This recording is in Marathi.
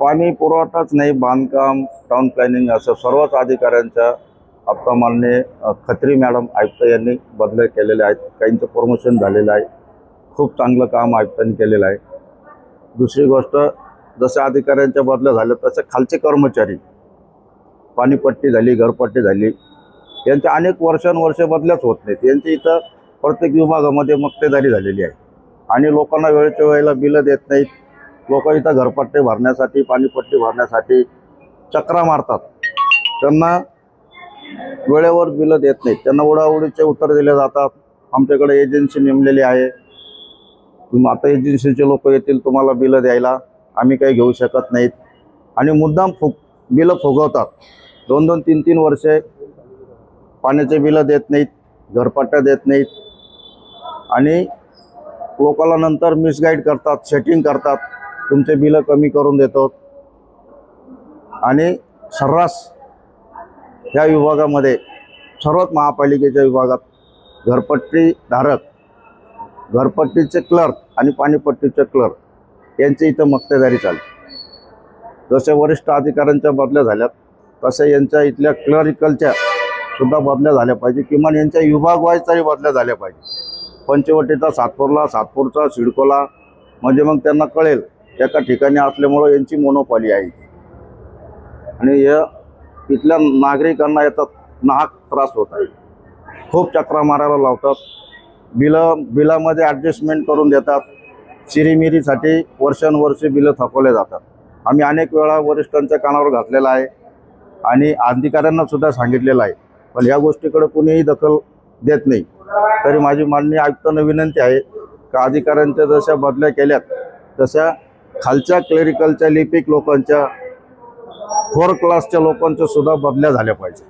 पाणी पुरवठाच नाही बांधकाम टाउन प्लॅनिंग असं सर्वच अधिकाऱ्यांच्या आता मान्य खत्री मॅडम आयुक्त यांनी बदल केलेले आहेत. काहींचं प्रमोशन झालेलं आहे. खूप चांगलं काम आयुक्तांनी केलेलं आहे. दुसरी गोष्ट जसं अधिकाऱ्यांच्या बदल्या झाल्या तसे खालचे कर्मचारी पाणीपट्टी झाली घरपट्टी झाली यांच्या अनेक वर्षानुवर्षे बदल्याच होत नाहीत. यांची इथं प्रत्येक विभागामध्ये मक्तेदारी झालेली आहे. आणि लोकांना वेळच्या वेळेला बिलं देत नाहीत. लोक इथं घरपट्टे भरण्यासाठी पाणीपट्टी भरण्यासाठी चक्रा मारतात. त्यांना वेळेवर बिलं देत नाहीत. त्यांना उडाउडीचे उत्तर दिले जातात. आमच्याकडे एजन्सी नेमलेली आहे. तुम- आता एजन्सीचे लोक येतील तुम्हाला बिलं द्यायला आम्ही काही घेऊ शकत नाहीत. आणि मुद्दाम फुग बिलं फुगवतात. दोन दोन तीन तीन वर्षे पाण्याचे बिलं देत नाहीत घरपट्ट्या देत नाहीत. आणि लोकांना नंतर मिसगाईड करतात सेटिंग करतात. तुमचे बिलं कमी करून देतो. आणि सर्रास या विभागामध्ये सर्वात महापालिकेच्या विभागात घरपट्टी धारक घरपट्टीचे क्लर्क आणि पाणीपट्टीचे क्लर्क यांची इथं मक्तेदारी चालते जसे वरिष्ठ अधिकाऱ्यांच्या बदल्या झाल्यात तसे यांच्या इथल्या क्लरिकलच्या सुद्धा बदल्या झाल्या पाहिजे. किमान यांच्या विभाग वाईज तरी बदल्या झाल्या पाहिजे. पंचवटीचा सातपूरला सातपूरचा सिडकोला म्हणजे मग त्यांना कळेल एका ठिकाणी असल्यामुळं यांची मोनोपॉली आहे आणि या इथल्या नागरिकांना याचा नाहक त्रास होत आहे. खूप चक्रा मारायला लावतात. बिलं बिलामध्ये ॲडजस्टमेंट करून देतात. चिरीमिरीसाठी वर्षानुवर्षे बिलं थकवले जातात. आम्ही अनेक वेळा वरिष्ठांच्या कानावर घातलेलं आहे. आणि अधिकाऱ्यांना सुद्धा सांगितलेलं आहे. पण ह्या गोष्टीकडे कुणीही दखल देत नाही. तरी माझी माननीय आयुक्तांना विनंती आहे का अधिकाऱ्यांच्या जशा बदल्या केल्यात तशा खालच्या क्लेरिकलच्या लिपिक लोकांच्या फोर क्लासच्या लोकांच्या सुद्धा बदल्या झाल्या पाहिजे.